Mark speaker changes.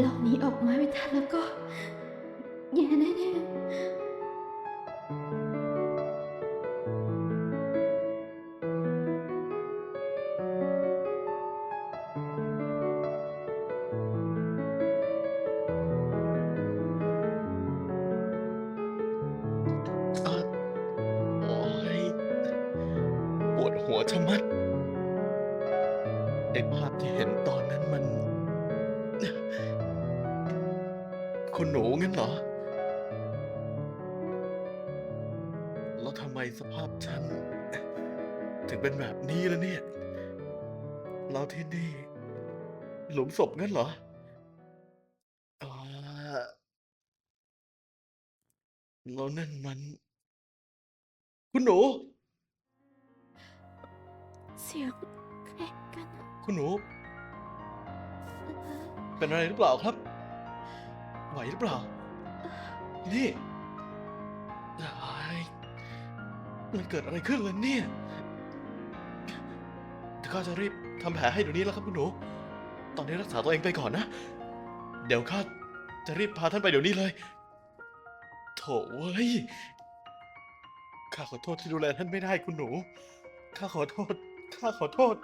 Speaker 1: เราหนีออกมาไม่ทันแล้วก็แย่แน่
Speaker 2: อ่โอ้ยปวดหัวชะมัดไอ้ภาพที่เห็นตอนนั้นมัน คุณหนูงั้นเหรอ แล้วทำไมสภาพฉัน ถึงเป็นแบบนี้ล่ะเนี่ย แล้วที่นี่ หลุมศพงั้นเหรออ่าแล้วนั่นมัน คุณหนู
Speaker 1: ๆเสียงแครกกันอะ
Speaker 2: คุณหนู
Speaker 1: เออ
Speaker 2: เป็นอะไรหรือเปล่าครับ ไหวหรือเปล่า นี่ไอ้ยมันเกิดอะไรขึ้นเล่ะเนี่ยข้าจะรีบทำแผลให้เดี๋ยวนี้แล้วครับคุณหนู ตอนนี้รักษาตัวเองไปก่อนนะ เดี๋ยวข้าจะรีบพาท่านไปเดี๋ยวนี้เลย โถเว้ย ข้าขอโทษที่ดูแลท่านไม่ได้คุณหนู ข้าขอโทษ ข้าขอโทษ